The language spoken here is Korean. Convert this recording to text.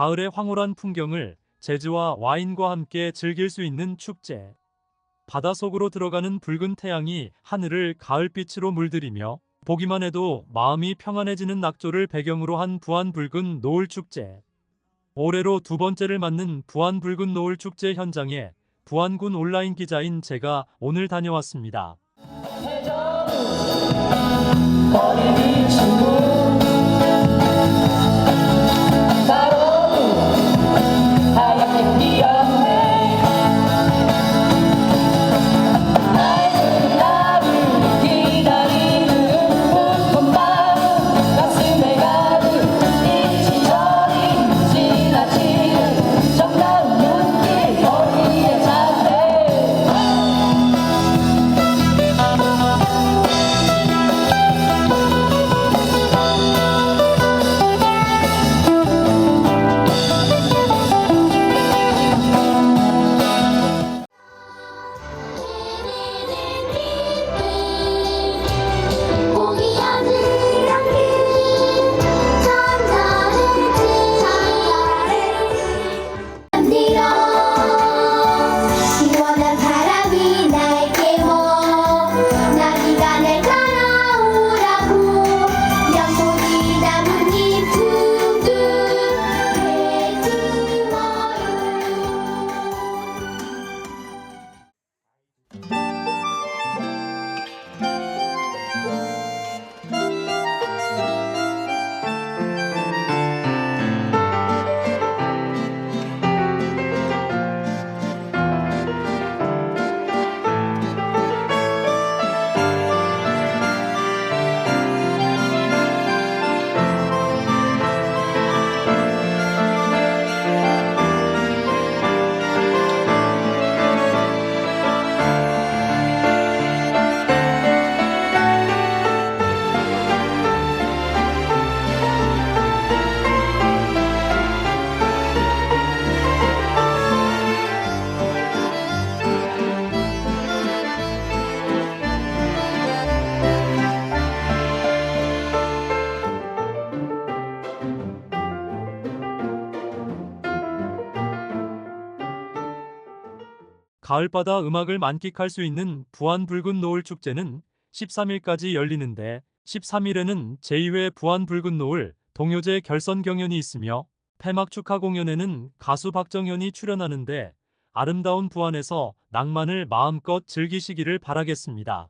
가을의 황홀한 풍경을 재즈와 와인과 함께 즐길 수 있는 축제. 바닷속으로 들어가는 붉은 태양이 하늘을 가을빛으로 물들이며 보기만 해도 마음이 평안해지는 낙조를 배경으로 한 부안 붉은 노을 축제. 올해로 두 번째를 맞는 부안 붉은 노을 축제 현장에 부안군 온라인 기자인 제가 오늘 다녀왔습니다. 가을바다 음악을 만끽할 수 있는 부안 붉은 노을 축제는 13일까지 열리는데 13일에는 제2회 부안 붉은 노을 동요제 결선 경연이 있으며 폐막 축하 공연에는 가수 박정현이 출연하는데 아름다운 부안에서 낭만을 마음껏 즐기시기를 바라겠습니다.